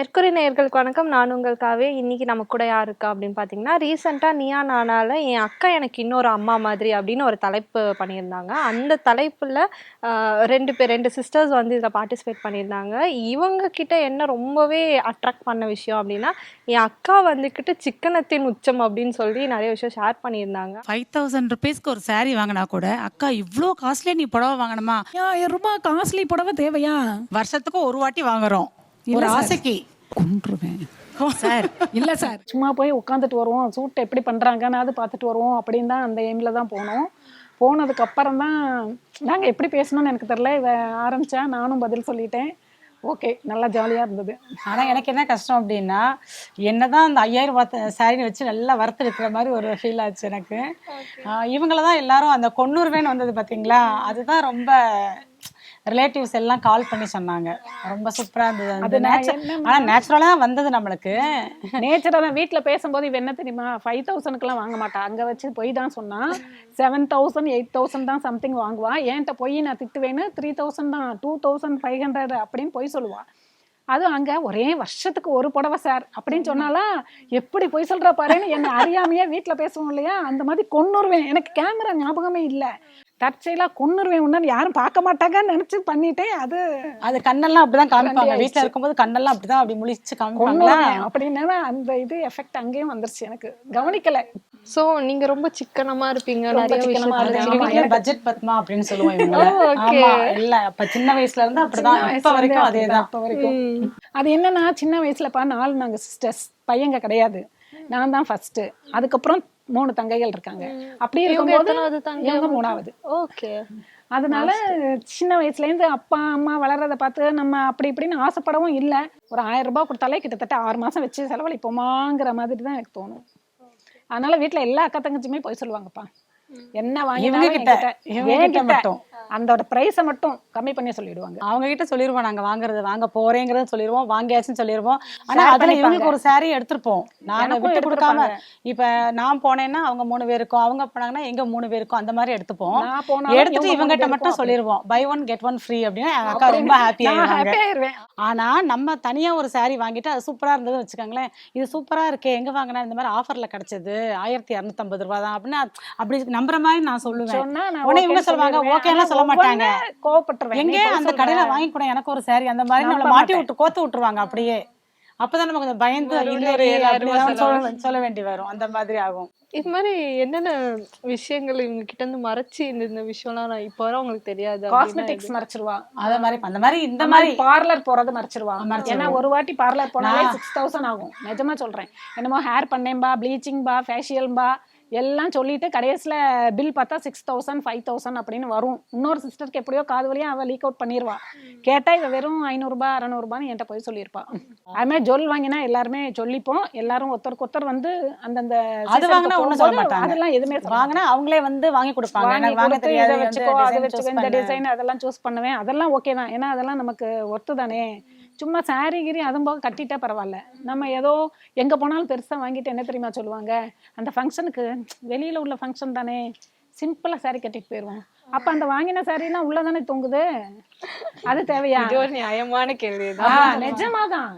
Mercury நேயர்களுக்கு வணக்கம். நான் உங்கள் காவே. இன்னைக்கு நம்ம கூட யார் இருக்கா அப்படின்னு பார்த்தீங்கன்னா ரீசெண்டாக நீயா நானால என் அக்கா எனக்கு இன்னொரு அம்மா மாதிரி அப்படின்னு ஒரு தலைப்பு பண்ணியிருந்தாங்க. அந்த தலைப்பில் ரெண்டு பேர் ரெண்டு சிஸ்டர்ஸ் வந்து இதில் பார்ட்டிசிபேட் பண்ணியிருந்தாங்க. இவங்க கிட்ட என்ன ரொம்பவே அட்ராக்ட் பண்ண விஷயம் அப்படின்னா என் அக்கா வந்துக்கிட்டு சிக்கனத்தின் உச்சம் அப்படின்னு சொல்லி நிறைய விஷயம் ஷேர் பண்ணியிருந்தாங்க. ஃபைவ் தௌசண்ட் ருபீஸ்க்கு ஒரு saree வாங்கினா கூட அக்கா இவ்வளோ காஸ்ட்லியே நீ புடவை வாங்கணுமா? ஆயிரம் ரூபாய் காஸ்ட்லி புடவை தேவையா? வருஷத்துக்கு ஒரு வாட்டி வாங்குறோம். ஒரு. ஆசைக்கு. கொன்றுவேன். சார். இல்ல சார். சும்மா போய் உட்காந்துட்டு வருவோம். சூட் எப்படி பண்றாங்கன்னு அது பார்த்துட்டு வருவோம். அப்படின்னு தான் அந்த எய்ம்ல தான் போனோம். போனதுக்கு அப்புறம் தான் நாங்க எப்படி பேசணும்னு எனக்கு தெரியல. இவ ஆரம்பிச்சா நானும் பதில் சொல்லிட்டேன். ஓகே நல்லா ஜாலியா இருந்தது. ஆனா எனக்கு என்ன கஷ்டம் அப்படின்னா என்னதான் அந்த ஐயாயிரம் ரூபாய் சாரின்னு வச்சு நல்லா வறுத்து இருக்கிற மாதிரி ஒரு ஃபீல் ஆச்சு எனக்கு. இவங்கள தான் எல்லாரும் அந்த கொன்னூறுவேன்னு வந்தது பாத்தீங்களா? அதுதான் ரொம்ப ரிலேட்டிவ்ஸ் எல்லாம் கால் பண்ணி சொன்னாங்க. ரொம்ப சூப்பரா இருந்தது. அது ஆனா நேச்சுரலா வந்தது நம்மளுக்கு. நேச்சரா தான். வீட்டில் பேசும்போது இவ என்ன தெரியுமா? ஃபைவ் தௌசண்ட்க்குலாம் வாங்க மாட்டா. அங்கே வச்சு போய் தான் சொன்னா செவன் தௌசண்ட் எயிட் தௌசண்ட் தான் சம்திங் வாங்குவா. என்கிட்ட போய் நான் திட்டுவேன்னு த்ரீ தௌசண்ட் தான் டூ தௌசண்ட் ஃபைவ் ஹண்ட்ரட் அப்படின்னு போய் சொல்லுவா. அதுவும் அங்க ஒரே வருஷத்துக்கு ஒரு புடவை சார் அப்படின்னு சொன்னாலாம் எப்படி போய் சொல்றா பாருன்னு என்ன அறியாமையே வீட்ல பேசுவோம் இல்லையா? அந்த மாதிரி கொன்னுருவேன். எனக்கு கேமரா ஞாபகமே இல்ல. தற்செயலா கொன்னுருவேன். உடனே யாரும் பார்க்க மாட்டாங்கன்னு நினைச்சு பண்ணிட்டேன். அது அது கண்ணெல்லாம் அப்படிதான் காமிப்பாங்க. வீட்டுல இருக்கும்போது கண்ணெல்லாம் அப்படிதான் அப்படி முழிச்சு காமிப்பாங்களா? அப்படின்னு அந்த இது எஃபெக்ட் அங்கேயும் வந்துருச்சு எனக்கு. கவனிக்கல. ஸோ நீங்க ரொம்ப சிக்கனமா இருப்பீங்க. பட்ஜெட் பத்மா அப்படின்னு சொல்லுவோம் இல்ல அப்ப சின்ன வயசுல இருந்து அப்படிதான். இப்ப வரைக்கும் அதேதான். அப்ப வரைக்கும். அது என்னன்னா சின்ன வயசுலப்பா நாலு நாங்க சிஸ்டர்ஸ் பையங்க கிடையாது. நான் தான் ஃபர்ஸ்ட் அதுக்கப்புறம் மூணு தங்கைகள் இருக்காங்க. அப்படி இருக்கும்போது இவங்க? மூணாவது. ஓகே. அதனால சின்ன வயசுல இருந்து அப்பா அம்மா வளர்றத பார்த்து நம்ம அப்படி இப்படின்னு ஆசைப்படவும் இல்ல. ஒரு ஆயிரம் ரூபாய் கொடுத்தாலே கிட்டத்தட்ட ஆறு மாசம் வச்சு செலவழிப்போமாங்கிற மாதிரி தான் எனக்கு தோணும். அதனால வீட்ல எல்லா அக்கா தங்கச்சியுமே போய் சொல்லுவாங்கப்பா. என்ன இவங்க அதோட பிரைஸை மட்டும் கம்மி பண்ணி சொல்லிடுவாங்க. அவங்க கிட்ட சொல்லிருவோம் நாங்க வாங்குறது வாங்க போறேங்கிறத சொல்லிருவோம் வாங்கியாச்சுன்னு சொல்லிருவோம். ஆனா Share அதுல. இவங்களுக்கு ஒரு saree எடுத்திருப்போம். நாங்க எனக்கும் விட்டு கொடுக்காம. இப்ப நான் போனேன்னா அவங்க மூணு பேருக்கும் அவங்க போனாங்கன்னா எங்க மூணு பேருக்கும் அந்த மாதிரி எடுத்துப்போம். எடுத்துட்டு இவங்க இவங்க கிட்ட மூணு மட்டும் சொல்லிருவோம். Buy one get one free அப்படின்னு அக்கா ரொம்ப ஹாப்பி நான் ஆயிடுவாங்க. happy ஆயிருவேன். ஆனா நம்ம தனியா ஒரு saree வாங்கிட்டு அது சூப்பரா இருந்தது வச்சுக்கோங்களேன். இது சூப்பரா இருக்கே எங்க வாங்கினா இந்த மாதிரி ஆஃபர்ல கிடைச்சது ஆயிரத்தி இரநூத்தம்பது ரூபா தான் அப்படின்னு அப்படி நம்புற மாதிரி நான் சொல்லுவேன். உடனே இவங்க ஓகேன்னு சொல்லுவாங்க, சொல்லிடுவேன். சொல்ல மாட்டாங்க. கோவப்பட்டுருவேன். எங்க அந்த. கடையில வாங்கி கூட எனக்கு ஒரு saree அந்த மாதிரி நம்மள மாட்டி. விட்டு கோத்து விட்டுருவாங்க அப்படியே. அப்பதான் நம்ம கொஞ்சம் பயந்து சொல்ல வேண்டி வரும். அந்த மாதிரி ஆகும். இது மாதிரி என்னென்ன விஷயங்கள் இவங்க கிட்ட இருந்து மறைச்சு இந்த இந்த விஷயம்லாம் நான் இப்போ வர உங்களுக்கு தெரியாது. காஸ்மெட்டிக்ஸ் மறைச்சிருவா அத மாதிரி அந்த மாதிரி இந்த மாதிரி பார்லர் போறது மறைச்சிருவா மறைச்சிருவா. ஏன்னா ஒரு வாட்டி பார்லர் போனாலே சிக்ஸ் தௌசண்ட் ஆகும். நிஜமா சொல்றேன். என்னமோ ஹேர் பண்ணேன்பா ப்ளீச்சிங் பா ஃபேஷியல் பா எல்லாம் சொல்லிட்டு கடைசியில பில் பார்த்தா சிக்ஸ் தௌசண்ட் ஃபைவ் தௌசண்ட் அப்படின்னு வரும். இன்னொரு சிஸ்டருக்கு எப்படியோ காது வழியா அவ லீக் அவுட் பண்ணிடுவா கேட்டா இவ வெறும் ஐநூறுபா அறநூறுபான்னு என்கிட்ட போய் சொல்லியிருப்பா. அது மாதிரி ஜொல் வாங்கினா எல்லாருமே சொல்லிப்போம். எல்லாரும் ஒருத்தருக்கு ஒருத்தர் வந்து அந்தந்த அது வாங்கினா ஒண்ணும் சொல்ல மாட்டாங்க. அதெல்லாம் எதுவுமே வாங்கினா அவங்களே வந்து வாங்கி கொடுப்பாங்க. வாங்கி இதை வச்சுக்கோ அதை வச்சுக்கோ இந்த. டிசைன் அதெல்லாம் சூஸ் பண்ணுவேன். அதெல்லாம் ஓகே தான். ஏன்னா அதெல்லாம் நமக்கு ஒர்த்து தானே. சும்மா சாரி கிரி அதுவும் போக கட்டிட்டா பரவாயில்ல. நம்ம ஏதோ எங்க போனாலும் பெருசா வாங்கிட்டு என்ன தெரியுமா சொல்லுவாங்க? அந்த ஃபங்க்ஷனுக்கு வெளியில உள்ள ஃபங்க்ஷன் தானே. சிம்பிளா சாரி கட்டிட்டு போயிடுவோம் அப்ப அந்த வாங்கின சாரிலாம் உள்ள தானே தொங்குது? அது தேவையா? நியாயமான கேள்வி நிஜமாதான்.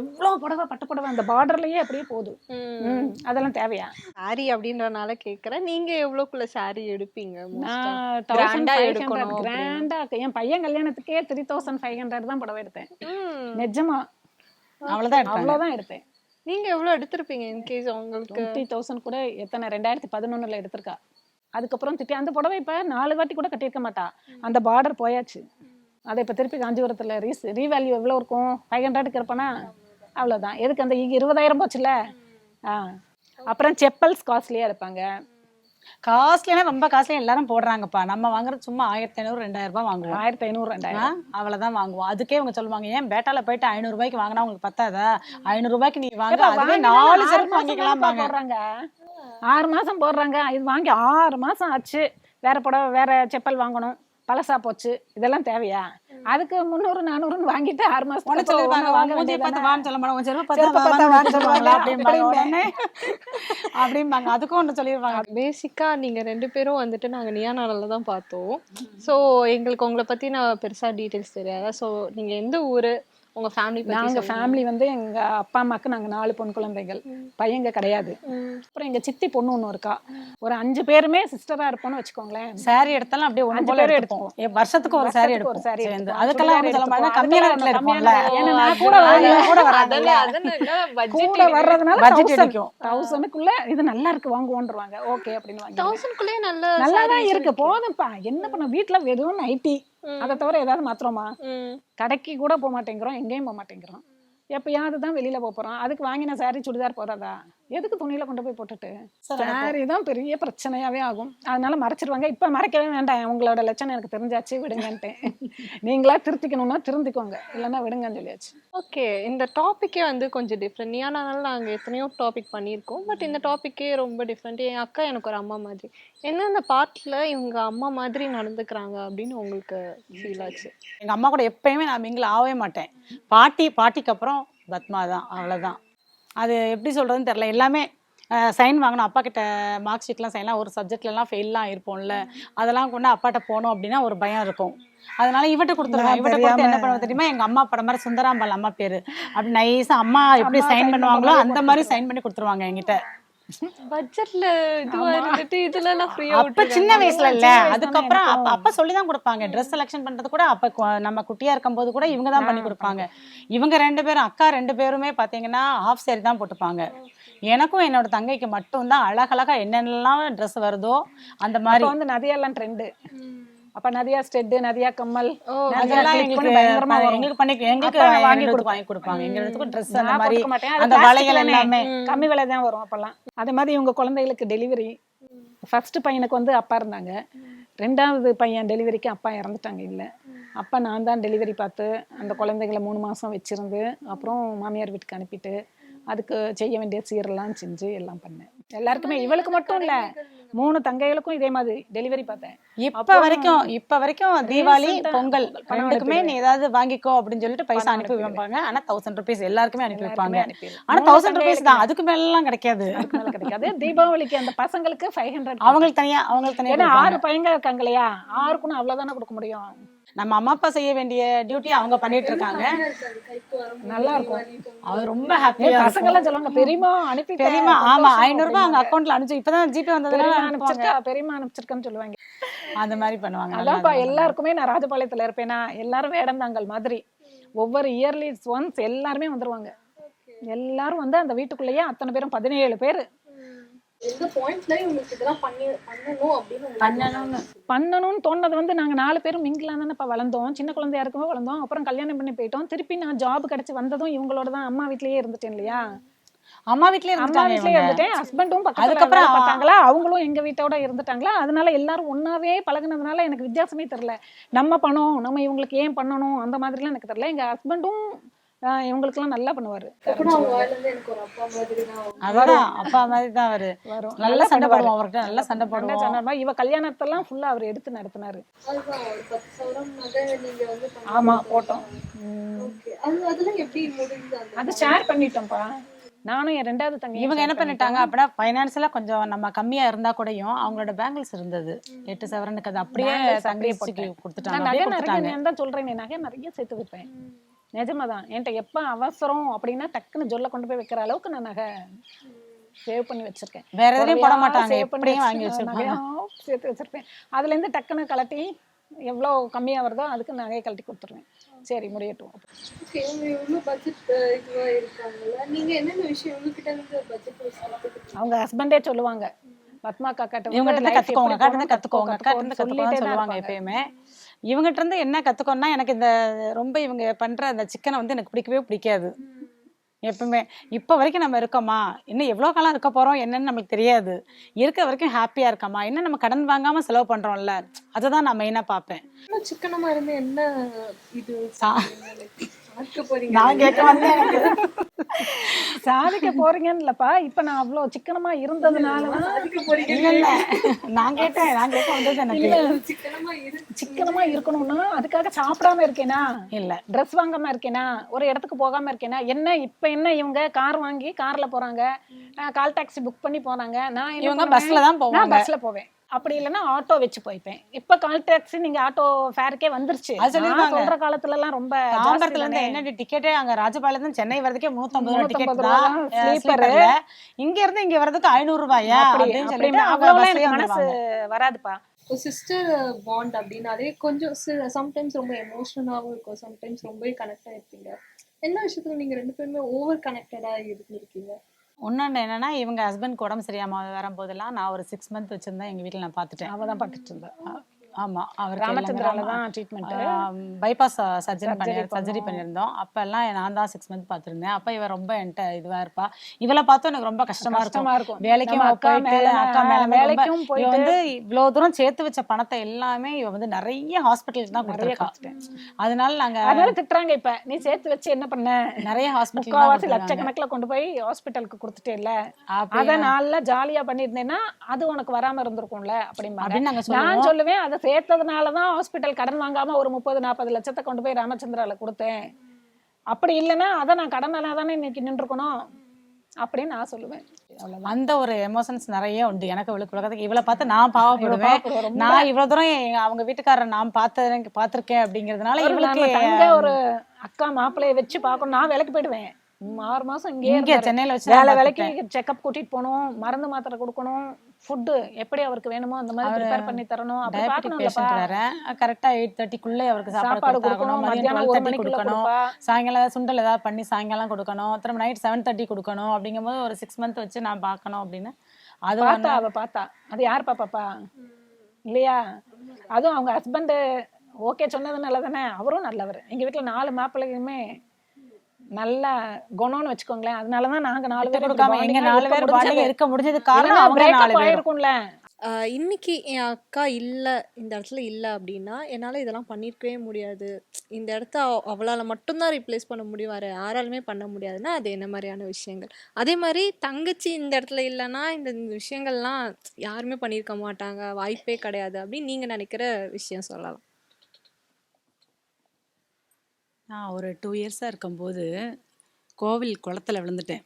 எவ்வளவு புடவை பட்டு புடவை அந்த பார்டர்லயே அப்படியே போகுது. ம், அதெல்லாம் தேவையா? சாரி அப்படின்றனால கேக்குறேன். நீங்க எவ்வளவுக்குள்ள சாரி எடுப்பீங்க நான். கிராண்டா என் பையன் கல்யாணத்துக்கே த்ரீ தௌசண்ட் ஃபைவ் ஹண்ட்ரட் தான் புடவை எடுத்தேன். நிஜமா. அவ்வளவுதான் அவ்வளவுதான் எடுத்தேன். நீங்க எவ்வளவு எடுத்திருப்பீங்க இன்கேஸ் உங்களுக்கு? டுவெண்ட்டி தௌசண்ட் கூட எத்தனை? ரெண்டாயிரத்தி பதினொன்னுல எடுத்திருக்கா. அதுக்கப்புறம் திருப்பி அந்த புடவை இப்ப நாலு வாட்டி கூட கட்டியிருக்க மாட்டா. அந்த பார்டர் போயாச்சு. அதை இப்ப திருப்பி காஞ்சிபுரத்துல ரீஸ் ரீவேல்யூ எவ்வளவு இருக்கும்? ஃபைவ் ஹண்ட்ரடுக்கு இருப்பேனா? அவ்வளவுதான். எதுக்கு அந்த இருபதாயிரம் போச்சுல ஆ. அப்புறம் செப்பல்ஸ் காஸ்ட்லியா இருப்பாங்க. காஸ்ட்லியான ரொம்ப காஸ்ட்லியா எல்லாரும் போடுறாங்கப்பா. நம்ம வாங்குறது சும்மா ஆயிரத்தி ஐநூறு ரெண்டாயிரம் ரூபாய் வாங்குவோம். ஆயிரத்தி ஐநூறு ரெண்டாயிரம். அவ்வளவுதான் வாங்குவோம். அதுக்கே இவங்க சொல்லுவாங்க ஏன் பேட்டால போயிட்டு ஐநூறு ரூபாய்க்கு வாங்கினா உங்களுக்கு பத்தாதா? ஐநூறு ரூபாய்க்கு நீ வாங்க அதுவே நாலு செருப்பு வாங்கிக்கலாம் போடுறாங்க? ஆறு மாசம் போடுறாங்க. இது வாங்கி ஆறு மாசம் ஆச்சு. வேற புடவை வேற செப்பல் வாங்கணும். பழசா போச்சு. இதெல்லாம் தேவையா? அதுக்கு முந்நூறு நானூறுன்னு வாங்கிட்டு ஆறு உடனே மாசத்துக்கு சொல்லிருப்பாங்க ஒண்ணு வாங்க பார்த்து? வான்னு சொல்ல மாட்டோம் செருப்பு பார்த்தா வான்னு சொல்லுவாங்க, அப்படிம்பாங்க அதுக்கும் ஒன்று சொல்லிடுவாங்க. பேசிக்கா நீங்க ரெண்டு பேரும் வந்துட்டு நாங்க நியானாரில் தான் பார்த்தோம். ஸோ எங்களுக்கு உங்களை பத்தி நான் பெருசா டீட்டெயில்ஸ் தெரியாது? ஸோ நீங்க எந்த ஊரு? உங்க ஃபேமிலி நாங்க ஃபேமிலி வந்து எங்க அப்பா அம்மாக்கு நாங்க நாலு பொன் குழந்தைகள். பையங்க கிடையாது. அப்புறம் எங்க சித்தி பொண்ணு ஒண்ணு இருக்கா. ஒரு அஞ்சு பேருமே சிஸ்டரா இருப்போம்னு வச்சுக்கோங்களேன். சாரி எடுத்தாலும் அப்படியே அஞ்சு போல எடுப்போம் வருஷத்துக்கு ஒரு சாரி ஒரு எடுப்போம். சேர்ந்து எடுப்போம். அதுக்கெல்லாம். கம்மியான ரேட்ல. ஏன்னா நான் கூட கூட வராங்கல்ல கூட வர்றதுனால தௌசண்ட் அடிக்கும். தௌசண்ட்க்குள்ள இது நல்லா இருக்கு வாங்குவோன்றுவாங்க. ஓகே அப்படின்னு வாங்கி தௌசண்ட்குள்ளே நல்ல நல்லா தான் இருக்கு. போதும்ப்பா. என்ன பண்ண? வீட்ல வெறும் நைட்டி அதை தவிர ஏதாவது மாத்திரமா. கடைக்கு கூட போக மாட்டேங்கிறோம் எங்கேயும் போக மாட்டேங்கிறோம் எப்பயாவது தான் வெளியில போக போறோம். அதுக்கு வாங்கின saree சுடிதார் போதாதா? எதுக்கு துணியில கொண்டு போய் போட்டுட்டு? saree தான் பெரிய பிரச்சனையாவே ஆகும். அதனால மறைச்சிருவாங்க. இப்ப மறைக்கவே வேண்டாம். உங்களோட லட்சணம் எனக்கு தெரிஞ்சாச்சு விடுங்கன்ட்டேன் நீங்களா திருத்திக்கணும்னா திருந்திக்கோங்க. இல்லைன்னா விடுங்கன்னு சொல்லியாச்சு. ஓகே. இந்த டாபிக்கே வந்து கொஞ்சம் டிஃப்ரெண்ட் நீயானால நாங்கள் எத்தனையோ டாபிக் பண்ணியிருக்கோம். பட் இந்த டாபிக்கே ரொம்ப டிஃப்ரெண்ட் என் அக்கா எனக்கு ஒரு அம்மா மாதிரி. என்னென்ன பார்ட்டில் இவங்க அம்மா மாதிரி நடந்துக்கிறாங்க அப்படின்னு உங்களுக்கு ஃபீல் ஆச்சு? எங்க அம்மா கூட எப்பயுமே நான் மிங்கில் ஆகவே மாட்டேன். பாட்டி பாட்டிக்கு அப்புறம் பத்மா தான். அவ்வளவுதான். அது எப்படி சொல்றதுன்னு தெரியல. எல்லாமே சைன் வாங்கணும். அப்பா கிட்ட மார்க் ஷீட்லாம் சைன்லாம் ஒரு சப்ஜெக்ட்லலாம் ஃபெயில்லாம் இருப்போம்ல அதெல்லாம் கொண்டு அப்பாட்ட போனோம் அப்படின்னா ஒரு பயம் இருக்கும். அதனால இவட்ட கொடுத்துருவேன் இவட்ட கொடுத்து என்ன பண்ணுவோம் தெரியுமா? எங்க அம்மா படம் மாதிரி சுந்தராம்பாள் அம்மா பேரு. அப்படி நைஸா அம்மா எப்படி சைன் பண்ணுவாங்களோ அந்த மாதிரி மாதிரி சைன் பண்ணி கொடுத்துருவாங்க என்கிட்ட. பட்ஜெட்ல இதுவா இருந்துட்டு இதுல எல்லாம் ஃப்ரீயா அப்ப சின்ன வயசுல இல்ல. அதுக்கப்புறம் அப்ப. அப்ப சொல்லி தான் கொடுப்பாங்க. ட்ரெஸ் செலெக்ஷன் பண்றது கூட அப்ப நம்ம குட்டியா இருக்கும்போது கூட இவங்க தான் பண்ணி கொடுப்பாங்க. இவங்க ரெண்டு பேரும் அக்கா ரெண்டு பேருமே பாத்தீங்கன்னா ஹாஃப் saree தான் போட்டுப்பாங்க. எனக்கும் என்னோட தங்கைக்கு மட்டும் தான் அழகழகா என்னென்னலாம் ட்ரெஸ் வருதோ அந்த மாதிரி. வந்து நதியெல்லாம் ட்ரெண்டு அப்ப நதியா ஸ்டெட் நதியா கம்மல் எங்களுக்கு. எங்களுக்கு பண்ணி எங்களுக்கு வாங்கி வாங்கி கொடுப்பாங்க. எங்க இடத்துக்கு ட்ரெஸ் அந்த மாதிரி அந்த வளையல். எல்லாமே. கம்மி விலை தான் வரும் அப்பெல்லாம். அதே மாதிரி இவங்க குழந்தைகளுக்கு டெலிவரி ஃபர்ஸ்ட் பையனுக்கு வந்து அப்பா இருந்தாங்க. ரெண்டாவது பையன் டெலிவரிக்கு அப்பா இறந்துட்டாங்க இல்லை. அப்பா நான் தான் டெலிவரி பார்த்து அந்த குழந்தைகளை மூணு மாசம் வச்சிருந்து அப்புறம் மாமியார் வீட்டுக்கு அனுப்பிட்டு அதுக்கு செய்ய வேண்டிய சீரெல்லாம் செஞ்சு எல்லாம் பண்ணேன். எல்லாருக்குமே இவளுக்கு மட்டும் இல்ல. மூணு தங்கைகளுக்கும் இதே மாதிரி டெலிவரி பார்த்தேன். இப்ப வரைக்கும் இப்ப வரைக்கும் தீபாவளி பொங்கல் ரெண்டுக்குமே நீ ஏதாவது வாங்கிக்கோ அப்படின்னு சொல்லிட்டு பைசா அனுப்பி. வைப்பாங்க. ஆனா தௌசண்ட் ருபீஸ் எல்லாருக்குமே அனுப்பி வைப்பாங்க. ஆனா தௌசண்ட் ருபீஸ் தான். அதுக்கு மேல எல்லாம் கிடைக்காது. அதுக்கு மேல கிடைக்காது. தீபாவளிக்கு அந்த பசங்களுக்கு ஃபைவ் ஹண்ட்ரட் அவங்களுக்கு தனியா அவங்களுக்கு தனியா. ஆறு பையங்க இருக்காங்க இல்லையா? ஆறுக்குன்னு அவ்வளவுதானே கொடுக்க முடியும்? நம்ம அம்மா அப்பா செய்ய வேண்டிய டியூட்டி அவங்க பண்ணிட்டு இருக்காங்க. நல்லா இருக்கும். அவர் ரொம்ப ஹாப்பியா பசங்க எல்லாம் சொல்லுவாங்க பெரியமா அனுப்பி பெரியமா ஆமா ஐநூறு ரூபாய் அவங்க அக்கௌண்ட்ல அனுப்பிச்சு இப்பதான் ஜிபே வந்ததுனால அனுப்பிச்சிருக்கா? பெரியமா அனுப்பிச்சிருக்கான்னு சொல்லுவாங்க. அந்த மாதிரி பண்ணுவாங்க அதான்ப்பா. எல்லாருக்குமே நான் ராஜபாளையத்துல இருப்பேனா. எல்லாரும் வேடந்தாங்கல் மாதிரி. ஒவ்வொரு இயர்லி ஒன்ஸ் எல்லாருமே வந்துருவாங்க. எல்லாரும் வந்து அந்த வீட்டுக்குள்ளேயே அத்தனை பேரும் பதினேழு பேர். பண்ணணும்னு பண்ணணும்னு தோணுனது வந்து நாங்க நாலு பேரும் மிங்கிலாம் தானே இப்போ வளர்ந்தோம். சின்ன குழந்தையா இருக்கும்போது வளர்ந்தோம். அப்புறம் கல்யாணம் பண்ணி போயிட்டோம். திருப்பி நான் ஜாப் கிடைச்சு வந்ததும் இவங்களோட தான் அம்மா வீட்லயே இருந்துட்டேன் இல்லையா? அம்மா வீட்லயே அம்மா வீட்லயே. இருந்துட்டேன். ஹஸ்பண்டும் பக்கத்துல அதுக்கப்புறம் பார்த்தாங்களா? அவங்களும் எங்க வீட்டோட இருந்துட்டாங்களா? அதனால எல்லாரும் ஒண்ணாவே பழகுனதுனால எனக்கு வித்தியாசமே தெரியல. நம்ம பணம் நம்ம இவங்களுக்கு ஏன் பண்ணணும்? அந்த மாதிரிலாம் எனக்கு தெரியல. எங்க ஹஸ்பண்டும் இவங்களுக்குலாம் நல்லா பண்ணுவாரு. அவங்க வாயிலிருந்து எனக்கு ஒரு அப்பா மாதிரி தான் அதான் அப்பா மாதிரி தான் அவரு. வரும். நல்லா சண்டை பண்ணுவாரு. போடுவோம் அவர்கிட்ட நல்லா சண்டை போடுவோம். சொன்னாருமா, இவ கல்யாணத்தெல்லாம் ஃபுல்லா அவர் எடுத்து நடத்தினாரு. ஆமா. போட்டோம். Okay. அது அதெல்லாம் எப்படி முடிஞ்சது அந்த அது ஷேர் பண்ணிட்டோம்ப்பா. நானும் என் ரெண்டாவது தங்கி இவங்க என்ன பண்ணிட்டாங்க அப்படின்னா ஃபைனான்ஸ்ல கொஞ்சம் நம்ம கம்மியா இருந்தா கூடயும் அவங்களோட பேங்கிள்ஸ் இருந்தது. எட்டு சவரனுக்கு அது அப்படியே போட்டேன். கொடுத்துட்டாங்க நகை நிறைய தான் சொல்றேன் நகை நிறைய சேர்த்து வைப்பேன். நிஜமாதான். என்கிட்ட எப்ப அவசரம் அப்படின்னா டக்குன்னு ஜொல்ல கொண்டு போய் வைக்கிற அளவுக்கு நான் நகை சேவ் பண்ணி வச்சிருக்கேன். வேற எதுலயும் போட மாட்டாங்க. எப்படியும் வாங்கி வச்சு- வச்சிருப்பாங்க. நகையா சேர்த்து வச்சிருப்பேன். அதுல இருந்து டக்குன்னு கலட்டி எவ்வளோ கம்மியா வருதோ அதுக்கு நகையை கழட்டி கொடுத்துருவேன். சரி முடியட்டும். Okay, இவங்க இவ்வளவு பட்ஜெட் இதுவா இருக்காங்கல்ல. நீங்க என்னென்ன விஷயம் உங்ககிட்ட இருந்து பட்ஜெட் அவங்க ஹஸ்பண்டே சொல்லுவாங்க. பத்மா கிட்ட அக்கா இருந்து கத்துக்கோங்க. அக்கா இருந்து கத்துக்கோங்க. சொல்லுவாங்க எப்பயுமே. இவங்ககிட்ட இருந்து என்ன கத்துக்கோன்னா எனக்கு இந்த ரொம்ப இவங்க பண்ற அந்த சிக்கனை வந்து எனக்கு பிடிக்கவே பிடிக்காது. எப்பவுமே. இப்போ வரைக்கும் நம்ம இருக்கோமா? இன்னும் எவ்வளோ காலம் இருக்க போறோம்? என்னன்னு நமக்கு தெரியாது. இருக்க வரைக்கும் ஹாப்பியா இருக்கோமா? என்ன நம்ம கடன் வாங்காம செலவு பண்றோம்ல? அதை தான் நான் மெயினா பார்ப்பேன். சிக்கனமா இருந்து என்ன இது? நான் கேட்க வந்தேன் சாதிக்க போறீங்கன்னு இல்லப்பா இப்ப நான் அவ்வளவு சிக்கனமா இருந்ததுனால நான் கேட்டேன் நான் கேட்க வந்தது எனக்கு. சிக்கனமா இரு சிக்கனமா இருக்கணும்னா அதுக்காக சாப்பிடாம இருக்கேனா? இல்ல ட்ரெஸ் வாங்காம இருக்கேனா? ஒரு இடத்துக்கு போகாம இருக்கேனா? என்ன இப்ப என்ன இவங்க கார் வாங்கி கார்ல போறாங்க? கால் டாக்ஸி புக் பண்ணி போறாங்க. நான் இவங்க? பஸ்ல தான் போவாங்க. பஸ்ல போவேன். அப்படி இல்லைன்னா ஆட்டோ வச்சு போய்ப்பேன். இப்ப கால் டாக்ஸி நீங்க ஆட்டோ ஃபேருக்கே வந்துருச்சு. சொல்ற காலத்துல எல்லாம் ரொம்ப தாம்பரத்துல இருந்து என்ன டிக்கெட்டே அங்க ராஜபாளையத்துல இருந்து சென்னை வரதுக்கே முன்னூத்தம்பது ரூபா டிக்கெட் 350 தான். இங்க இருந்து இங்க வரதுக்கு ஐநூறு ரூபாயா அப்படின்னு சொல்லிட்டு மனசு. வராதுப்பா. ஒரு சிஸ்டர் பாண்ட் அப்படின்னாலே கொஞ்சம் சம்டைம்ஸ் ரொம்ப எமோஷனலாகவும் இருக்கும். சம்டைம்ஸ் ரொம்பவே கனெக்ட் ஆயிருப்பீங்க. எல்லா விஷயத்துக்கும் நீங்க ரெண்டு பேருமே ஓவர் கனெக்டடா இருந்திருக்கீங்க? இன்னொன்னு என்னன்னா இவங்க ஹஸ்பண்ட் உடம்பு சரியாம வரும்போதெல்லாம் நான் ஒரு சிக்ஸ் மந்த் வச்சிருந்தேன் எங்க வீட்டுல நான் பாத்துட்டேன். அவதான் பார்த்துட்டு இருந்தா. ஆமா அவர் ராமச்சந்திரால தான் ட்ரீட்மெண்ட் பைபாஸ் சர்ஜரி பண்ணி சர்ஜரி. பண்ணியிருந்தோம். அப்ப எல்லாம் நான் தான் சிக்ஸ் மந்த் பார்த்திருந்தேன். அப்ப இவ ரொம்ப என்கிட்ட இதுவா இருப்பா. இவளை பார்த்தோம் எனக்கு ரொம்ப கஷ்டமா இருக்கும். கஷ்டமா இருக்கும். வேலைக்கும் அக்கா மேல அக்கா மேல வேலைக்கும் வந்து இவ்வளவு தூரம் சேர்த்து வச்ச பணத்தை எல்லாமே இவ வந்து நிறைய ஹாஸ்பிட்டலுக்கு தான் கொடுத்துருக்கா. அதனால நாங்க அதனால திட்டுறாங்க இப்ப. நீ சேர்த்து வச்சு என்ன பண்ண? நிறைய ஹாஸ்பிட்டல் லட்சக்கணக்குல கொண்டு போய் ஹாஸ்பிட்டலுக்கு கொடுத்துட்டே இல்ல அத நல்லா ஜாலியா பண்ணியிருந்தேன்னா அது உனக்கு வராம இருந்திருக்கும்ல அப்படின்னு நான் சொல்லுவேன் அதை சேர்த்ததுனாலதான் ஹாஸ்பிட்டல் கடன் வாங்காம ஒரு முப்பது நாற்பது லட்சத்தை கொண்டு போய் ராமச்சந்திரால கொடுத்தேன். அப்படி இல்லைன்னா அதை நான் கடனால தானே இன்னைக்கு நின்றுக்கணும் அப்படின்னு நான் சொல்லுவேன். அந்த ஒரு எமோஷன்ஸ் நிறைய உண்டு. எனக்கு இவளுக்கு உலகத்துக்கு இவளை பார்த்து நான் பாவப்படுவேன். நான் இவ்வளவு தூரம் அவங்க வீட்டுக்காரரை நான் பார்த்த பார்த்திருக்கேன் அப்படிங்கறதுனால இவளுக்கு ஒரு அக்கா மாப்பிள்ளைய வச்சு பார்க்கணும். நான் வேலைக்கு போயிடுவேன். ஆறு மாசம் இங்கே சென்னையில வச்சு வேலை வேலைக்கு. செக்கப் கூட்டிட்டு போகணும். மருந்து மாத்திரை கொடுக்கணும். ஃபுட்டு எப்படி அவருக்கு வேணுமோ அந்த மாதிரி ப்ரிப்பேர் பண்ணி தரணும். அப்படி பேஷண்ட் வேற கரெக்டா எயிட் தேர்ட்டிக்குள்ளே அவருக்கு சாப்பாடு கொடுக்கணும் டுவெல் ஒரு மணிக்குள்ள கொடுக்கணும். சாயங்காலம் சுண்டல் ஏதாவது பண்ணி சாயங்காலம் கொடுக்கணும். திரும்ப நைட் செவன் தேர்ட்டி கொடுக்கணும். அப்படிங்கும்போது ஒரு சிக்ஸ் மந்த் வச்சு நான் பார்க்கணும் அப்படின்னு. அது பார்த்தா அவ பார்த்தா. அது யார் பாப்பாப்பா? இல்லையா? அதுவும் அவங்க ஹஸ்பண்ட் ஓகே சொன்னதுனால தானே அவரும் நல்லவர். எங்க வீட்டுல நாலு மாப்பிள்ளைகளுமே நல்ல குணம்னு வச்சுக்கோங்களேன். அதனாலதான் நாங்க நாலு பேர் கொடுக்காம எங்க நாலு பேர் பாண்டிங்க இருக்க முடிஞ்சது காரணம் அவங்க நாலு பேர். இன்னைக்கு என் அக்கா இல்லை இந்த இடத்துல இல்லை அப்படின்னா என்னால் இதெல்லாம் பண்ணியிருக்கவே முடியாது. இந்த இடத்த அவ- அவளால மட்டும்தான் ரீப்ளேஸ் பண்ண முடியும். வேறு யாராலுமே பண்ண முடியாதுன்னா அது என்ன மாதிரியான விஷயங்கள்? அதே மாதிரி தங்கச்சி இந்த இடத்துல இல்லைன்னா இந்த இந்த விஷயங்கள்லாம் யாருமே பண்ணியிருக்க மாட்டாங்க. வாய்ப்பே கிடையாது அப்படின்னு நீங்கள் நினைக்கிற விஷயம் சொல்லலாம். நான் ஒரு டூ இயர்ஸாக இருக்கும்போது கோவில் குளத்துல விழுந்துட்டேன்.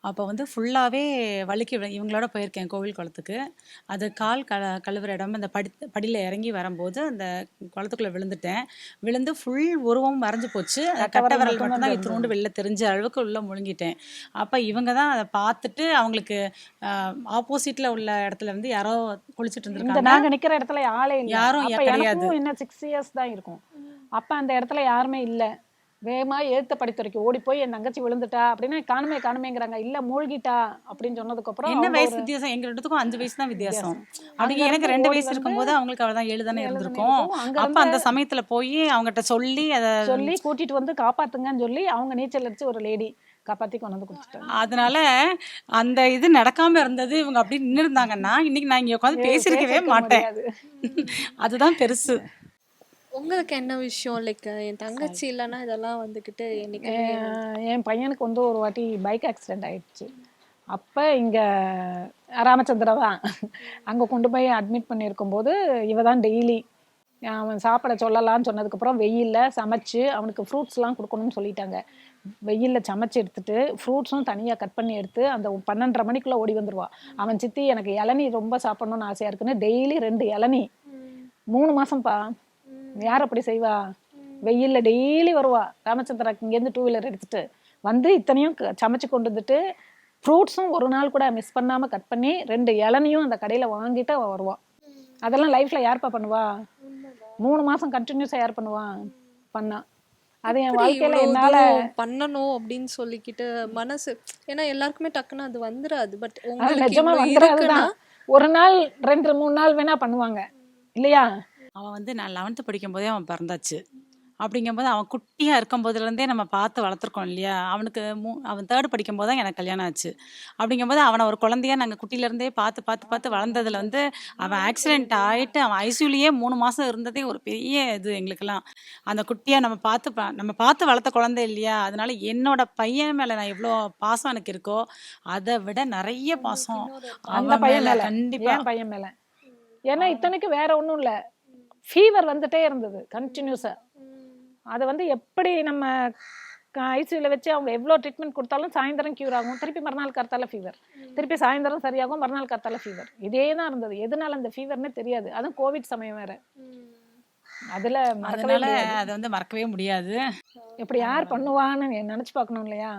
அப்போ வந்து ஃபுல்லாகவே வழுக்கி விழு- இவங்களோட போயிருக்கேன் கோவில் குளத்துக்கு. அது கால் க கழுவுற இடம் அந்த படி படியில் இறங்கி வரும்போது அந்த குளத்துக்குள்ளே விழுந்துட்டேன். விழுந்து ஃபுல் உருவம் மறைஞ்சு போச்சு. கட்டை விரல் விரல் மட்டும் மட்டும்தான் தான் வெளில தெரிஞ்ச அளவுக்கு உள்ளே முழுங்கிட்டேன். அப்போ இவங்க தான் அதை பார்த்துட்டு அவங்களுக்கு ஆப்போசிட்டில் உள்ள இடத்துல வந்து யாரோ குளிச்சுட்டு இருந்திருக்காங்க. நாங்க நிக்கிற இடத்துல ஆளே யாரும் கிடையாது. இன்னும் சிக்ஸ் இயர்ஸ் தான் இருக்கும். அப்ப அந்த இடத்துல யாருமே இல்ல. வேகமா எழுத்த படித்துறைக்கு ஓடி போய் என் தங்கச்சி விழுந்துட்டா அப்படின்னா காணுமே காணுமேங்கிறாங்க. இல்ல மூழ்கிட்டா அப்படின்னு சொன்னதுக்கு அப்புறம் என்ன அவங்க வயசு வித்தியாசம்? எங்க ரெண்டுத்துக்கும் அஞ்சு வயசு தான் வித்தியாசம். அங்க எனக்கு ரெண்டு வயசு இருக்கும்போது அவங்களுக்கு அவ்வளவுதான் ஏழு தானே இருந்திருக்கும். அப்ப அந்த சமயத்துல போய் அவங்ககிட்ட சொல்லி அத சொல்லி கூட்டிட்டு வந்து காப்பாத்துங்கன்னு சொல்லி அவங்க நீச்சல் அடிச்சு ஒரு லேடி காப்பாத்தி கொண்டு வந்து கொடுத்துட்டாங்க அதனால அந்த இது நடக்காம இருந்தது. இவங்க அப்படி நின்று இருந்தாங்கன்னா இன்னைக்கு நான் இங்க உட்காந்து பேசியிருக்கவே பேசியிருக்க மாட்டேன். அதுதான் பெருசு. உங்களுக்கு என்ன விஷயம்? லைக் என் தங்கச்சி இல்லைன்னா இதெல்லாம் வந்துக்கிட்டு என்னைக்கு என் பையனுக்கு வந்து ஒரு வாட்டி பைக் ஆக்சிடென்ட் ஆயிடுச்சு. அப்போ இங்கே ராமச்சந்திரா தான். அங்கே கொண்டு போய் அட்மிட் பண்ணியிருக்கும்போது இவ தான் டெய்லி அவன் சாப்பிட சொல்லலாம்னு சொன்னதுக்கப்புறம் வெயிலில் சமைச்சு அவனுக்கு ஃப்ரூட்ஸ்லாம் கொடுக்கணும்னு சொல்லிட்டாங்க. வெயிலில் சமைச்சு எடுத்துட்டு ஃப்ரூட்ஸும் தனியாக கட் பண்ணி எடுத்து அந்த பன்னெண்டரை மணிக்குள்ளே ஓடி வந்துடுவான் அவன் சித்தி எனக்கு இளநீ ரொம்ப சாப்பிடணும்னு ஆசையாக இருக்குன்னு டெய்லி ரெண்டு இளநீ. மூணு மாசம்ப்பா யார் அப்படி செய்வா? வெயில்ல டெய்லி வருவா. ராமச்சந்திராக்கு இங்கேருந்து டூ வீலர் எடுத்துட்டு வந்து இத்தனையும் சமைச்சு கொண்டு வந்துட்டு ஃப்ரூட்ஸும் ஒரு நாள் கூட மிஸ் பண்ணாம கட் பண்ணி ரெண்டு இளநியும் அந்த கடையில வாங்கிட்டு அவ வருவா. அதெல்லாம் லைஃப்ல யார்ப்பா பண்ணுவா? மூணு மாசம் கண்டினியூஸா யார் பண்ணுவா? பண்ணா. அது என் வாழ்க்கையில என்னால பண்ணணும் அப்படின்னு சொல்லிக்கிட்டு மனசு ஏன்னா எல்லாருக்குமே டக்குன்னு அது வந்துராது. பட் நிஜமா இருக்குன்னா ஒரு நாள் ரெண்டு மூணு நாள் வேணா பண்ணுவாங்க. இல்லையா? அவன் வந்து நான் லெவன்த்து படிக்கும் போதே அவன் பிறந்தாச்சு. அப்படிங்கும்போது அவன் குட்டியாக இருக்கும் போதுலேருந்தே நம்ம பார்த்து வளர்த்துருக்கோம் இல்லையா? அவனுக்கு மூ அவன் தேர்டு படிக்கும் போது தான் எனக்கு கல்யாணம் ஆச்சு. அப்படிங்கும்போது அவனை ஒரு குழந்தையா நாங்கள் குட்டியிலேருந்தே பார்த்து பார்த்து பார்த்து வளர்ந்ததுல வந்து அவன் ஆக்சிடென்ட் ஆகிட்டு அவன் ஐசியூலேயே மூணு மாதம் இருந்ததே ஒரு பெரிய இது எங்களுக்கெல்லாம். அந்த குட்டியாக நம்ம பார்த்து நம்ம பார்த்து வளர்த்த குழந்தை இல்லையா? அதனால என்னோட பையன் மேலே நான் எவ்வளோ பாசம் எனக்கு இருக்கோ அதை விட நிறைய பாசம் அந்த அவன் பையன் மேல மேல. கண்டிப்பா. என் பையன் மேல. ஏன்னா இத்தனைக்கு வேற ஒண்ணும் இல்ல. ஃபீவர் வந்துட்டே இருந்தது கண்டினியூஸா அதை வந்து எப்படி நம்ம ஐசியூவில் வச்சு அவங்க எவ்வளோ ட்ரீட்மெண்ட் கொடுத்தாலும் சாயந்தரம் க்யூர் ஆகும். திருப்பி மறுநாள் கருத்தால ஃபீவர் திருப்பி சாயந்தரம் சரியாகும் மறுநாள் கருத்தால ஃபீவர் இதே தான் இருந்தது. எதனால அந்த ஃபீவர்னே தெரியாது. அதுவும் கோவிட் சமயம் வேற. அதுல மறக்கவே அதை வந்து மறக்கவே முடியாது. இப்படி யார் பண்ணுவான்னு நினைச்சு பார்க்கணும் இல்லையா?